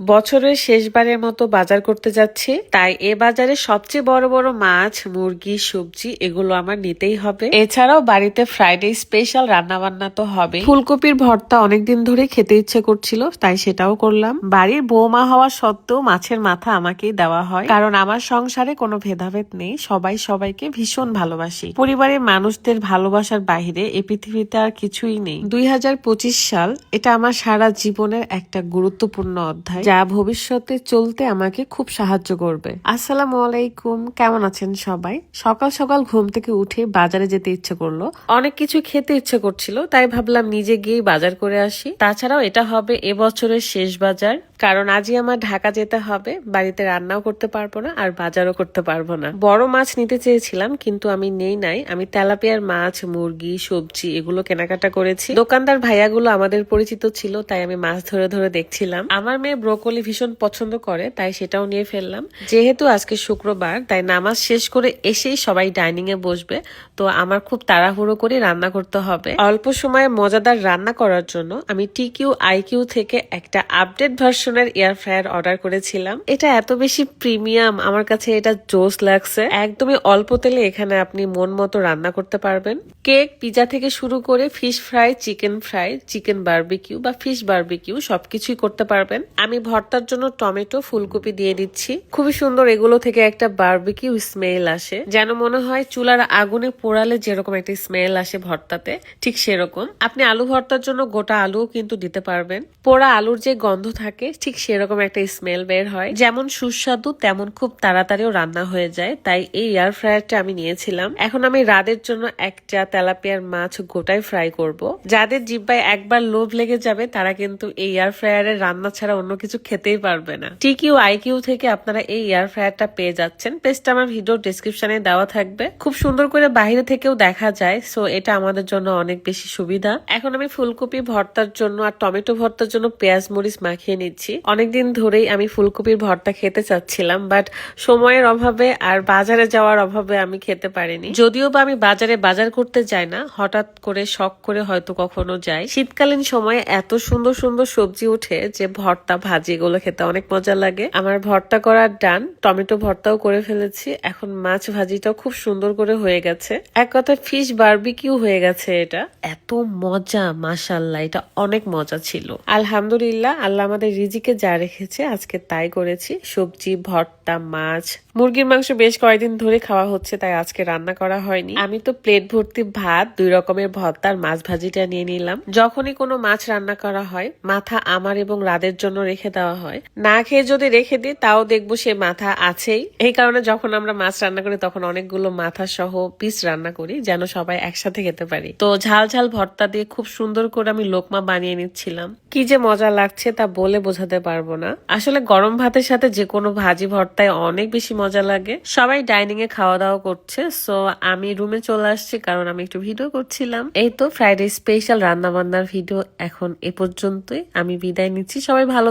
বছরের শেষবারের মতো বাজার করতে যাচ্ছি, তাই এ বাজারে সবচেয়ে বড় বড় মাছ, মুরগি, সবজি এগুলো আমার নিতেই হবে। এছাড়াও বাড়িতে ফ্রাইডে স্পেশাল রান্না বান্না তো হবে ফুলকপির ভর্তা অনেকদিন ধরে খেতে ইচ্ছে করছিল, তাই সেটাও করলাম। বাড়ির বৌমা হওয়া সত্ত্বেও মাছের মাথা আমাকেই দেওয়া হয়, কারণ আমার সংসারে কোনো ভেদাভেদ নেই, সবাই সবাইকে ভীষণ ভালোবাসি। পরিবারের মানুষদের ভালোবাসার বাইরে এ পৃথিবীতে আর কিছুই নেই। দুই হাজার পঁচিশ সাল, এটা আমার সারা জীবনের একটা গুরুত্বপূর্ণ অধ্যায়। যা ভবিষ্যতে চলতে আমাকে খুব সাহায্য করবে। আসসালামু আলাইকুম, কেমন আছেন সবাই? সকাল সকাল ঘুম থেকে উঠে বাজারে যেতে ইচ্ছে করল। অনেক কিছু খেতে ইচ্ছে করছিল, তাই ভাবলাম নিজে গিয়ে বাজার করে আসি। তাছাড়াও এটা হবে এবছরের শেষ বাজার, কারণ আজই আমার ঢাকা যেতে হবে, বাড়িতে রান্নাও করতে পারব না আর বাজারও করতে পারব না। বড় মাছ নিতে চেয়েছিলাম, কিন্তু আমি নেই নাই। আমি তেলাপিয়ার মাছ, মুরগি, সবজি এগুলো কেনাকাটা করেছি। দোকানদার ভাইয়াগুলো আমাদের পরিচিত ছিল, তাই আমি মাছ ধরে ধরে দেখছিলাম। আমার মেয়ে ব্রোকলি ভীষণ পছন্দ করে, তাই সেটাও নিয়ে ফেললাম। যেহেতু আজকে শুক্রবার, তাই নামাজ শেষ করে এসেই সবাই ডাইনিং এ বসবে, তো আমার খুব তাড়াহুড়ো করে রান্না করতে হবে। অল্প সময়ে মজাদার রান্না করার জন্য আমি টিকিউ আইকিউ থেকে একটা আপডেট ভার্সনের এয়ার ফ্রায়ার অর্ডার করেছিলাম। এটা এত বেশি প্রিমিয়াম, আমার কাছে এটা জোস লাগছে। একদমই অল্প তেলে এখানে আপনি মন মতো রান্না করতে পারবেন। কেক, পিজা থেকে শুরু করে fish fry, chicken fry, chicken barbecue বা ফিশ বার্বিকিউ সবকিছুই করতে পারবেন। আমি ভর্তার জন্য টমেটো, ফুলকপি দিয়ে দিচ্ছি। খুবই সুন্দর এগুলো থেকে একটা বারবিকিউ স্মেল আসে। যেন মনে হয় চুলার আগুনে পোড়ালে যেরকম একটা স্মেল আসে ভর্তাতে, ঠিক সেরকম। আপনি আলু ভর্তার জন্য গোটা আলুও কিন্তু দিতে পারবেন। পোড়া আলুর যে গন্ধ থাকে, ঠিক সেরকম একটা স্মেল বের হয়। যেমন সুস্বাদু, তেমন খুব তাড়াতাড়িও রান্না হয়ে যায়। তাই এই এয়ার ফ্রায়ারটা আমি নিয়েছিলাম। এখন আমি রাদের জন্য একটা তেলাপিয়ার মাছ গোটায় ফ্রাই করব। যাদের জিব্বায় একবার লোভ লেগে যাবে, তারা কিন্তু এই এয়ার ফ্রায়ারের রান্না ছাড়া অন্য কিছু খেতেই পারবে না। টিকিউ আইকিউ থেকে আপনারা এই এয়ার ফ্রায়ারটা পেয়ে যাচ্ছেন। পেজটা আমার ভিডিও ডিসক্রিপশনে দেওয়া থাকবে। খুব সুন্দর করে বাইরে থেকেও দেখা যায় সো এটা আমাদের জন্য অনেক বেশি সুবিধা। এখন আমি ফুলকপি ভর্তার জন্য আর টমেটো ভর্তার জন্য পেঁয়াজ মরিচ মাখিয়ে নিচ্ছি। অনেকদিন ধরেই আমি ফুলকপির ভর্তা খেতে চাচ্ছিলাম বাট সময়ের অভাবে আর বাজারে যাওয়ার অভাবে আমি খেতে পারিনি। যদিও বা আমি বাজারে বাজার করতে যাই না, হঠাৎ করে শখ করে হয়তো কখনো যাই। শীতকালীন সময়ে এত সুন্দর সুন্দর সবজি উঠে যে ভর্তা, ভাজি এগুলো খেতে অনেক মজা লাগে। আমার ভর্তা করার ডান, টমেটো ভর্তাও করে ফেলেছি। এখন মাছ ভাজিটাও খুব সুন্দর করে হয়ে গেছে। এক কথা ফিশ বারবিকিউ হয়ে গেছে এটা। এত মজা মাশাল্লাহ এটা অনেক মজা ছিল। আলহামদুলিল্লাহ, আল্লাহ আমাদের রিজিকে যা রেখেছে, আজকে তাই করেছি। সবজি, ভর্তা, মাছ। মুরগির মাংস বেশ কয়েকদিন ধরে খাওয়া হচ্ছে, তাই আজকে রান্না করা হয়নি। আমি তো প্লেট ভর্তি ভাত, দুই রকমের ভর্তা আর মাছ ভাজিটা নিয়ে নিলাম। যখনই কোনো মাছ রান্না করা হয়, মাথা আমার এবং রাদের জন্য রেখে দেওয়া হয়। না খেয়ে যদি রেখে দিই, তাও দেখব সে মাথা আছেই। এই কারণে যখন আমরা মাছ রান্না করি, তখন অনেকগুলো মাথা সহ পিস রান্না করি, যেন সবাই একসাথে খেতে পারি। তো ঝাল ঝাল ভর্তা দিয়ে খুব সুন্দর করে আমি লোকমা বানিয়ে নিচ্ছিলাম। কি যে মজা লাগছে তা বলে বোঝাতে পারব না। আসলে গরম ভাতের সাথে যে কোনো ভাজি ভর্তায় অনেক বেশি মজা লাগে। সবাই ডাইনিং এ খাওয়া দাওয়া করছে, সো আমি রুমে চলে আসছি কারণ আমি একটু ভিডিও করছিলাম। এই তো ফ্রাইডে স্পেশাল রান্না বান্নার ভিডিও এখন এ পর্যন্তই। আমি বিদায় নিচ্ছি। সবাই ভালো